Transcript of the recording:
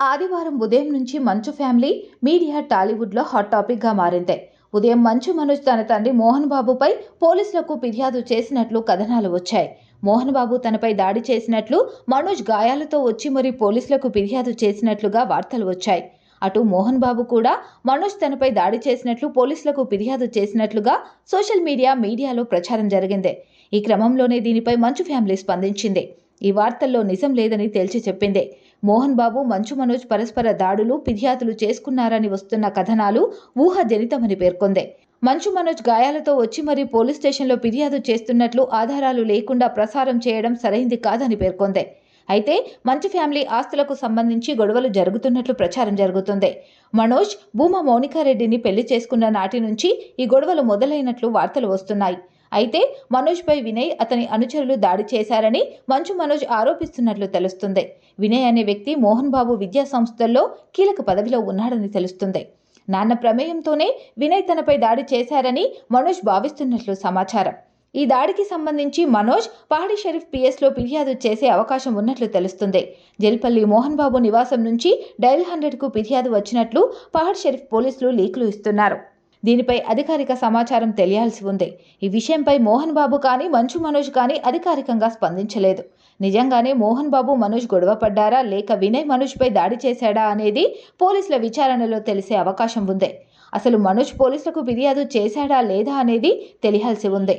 ఆదివారం ఉదయం నుంచి మంచు ఫ్యామిలీ మీడియా టాలీవుడ్లో హాట్ టాపిక్గా మారింది. ఉదయం మంచు మనోజ్ తన తండ్రి మోహన్ బాబుపై పోలీసులకు ఫిర్యాదు చేసినట్లు కథనాలు వచ్చాయి. మోహన్ బాబు తనపై దాడి చేసినట్లు మనోజ్ గాయాలతో వచ్చి మరి పోలీసులకు ఫిర్యాదు చేసినట్లుగా వార్తలు వచ్చాయి. అటు మోహన్ బాబు కూడా మనోజ్ తనపై దాడి చేసినట్లు పోలీసులకు ఫిర్యాదు చేసినట్లుగా సోషల్ మీడియా మీడియాలో ప్రచారం జరిగింది. ఈ క్రమంలోనే దీనిపై మంచు ఫ్యామిలీ స్పందించింది. ఈ వార్తల్లో నిజం లేదని తేల్చి చెప్పింది. మోహన్ బాబు మంచు మనోజ్ పరస్పర దాడులు ఫిర్యాదులు చేసుకున్నారని వస్తున్న కథనాలు ఊహాజనితమని పేర్కొంది. మంచు మనోజ్ గాయాలతో వచ్చి మరి పోలీస్ స్టేషన్లో ఫిర్యాదు చేస్తున్నట్లు ఆధారాలు లేకుండా ప్రసారం చేయడం సరైంది కాదని పేర్కొంది. అయితే మంచు ఫ్యామిలీ ఆస్తులకు సంబంధించి గొడవలు జరుగుతున్నట్లు ప్రచారం జరుగుతుంది. మనోజ్ భూమా మౌనికారెడ్డిని పెళ్ళి చేసుకున్న నాటి నుంచి ఈ గొడవలు మొదలైనట్లు వార్తలు వస్తున్నాయి. అయితే మనోజ్పై వినయ్ అతని అనుచరులు దాడి చేశారని మంచు మనోజ్ ఆరోపిస్తున్నట్లు తెలుస్తుంది. వినయ్ అనే వ్యక్తి మోహన్ బాబు విద్యా సంస్థల్లో కీలక పదవిలో ఉన్నాడని తెలుస్తుంది. నాన్న ప్రమేయంతోనే వినయ్ తనపై దాడి చేశారని మనోజ్ భావిస్తున్నట్లు సమాచారం. ఈ దాడికి సంబంధించి మనోజ్ పహాడి షరీఫ్ పిఎస్లో ఫిర్యాదు చేసే అవకాశం ఉన్నట్లు తెలుస్తుంది. జల్పల్లి మోహన్ బాబు నివాసం నుంచి డైల్ హండ్రెడ్కు ఫిర్యాదు వచ్చినట్లు పహాడ్ షరీఫ్ పోలీసులు లీకులు ఇస్తున్నారు. దీనిపై అధికారిక సమాచారం తెలియాల్సి ఉంది. ఈ విషయంపై మోహన్ బాబు కానీ మంచు మనోజ్ కానీ అధికారికంగా స్పందించలేదు. నిజంగానే మోహన్ బాబు మనోజ్ గొడవ పడ్డారా? లేక వినయ్ మనోజ్పై దాడి చేశాడా అనేది పోలీసుల విచారణలో తెలిసే అవకాశం ఉంది. అసలు మనోజ్ పోలీసులకు ఫిర్యాదు చేశాడా లేదా అనేది తెలియాల్సి ఉంది.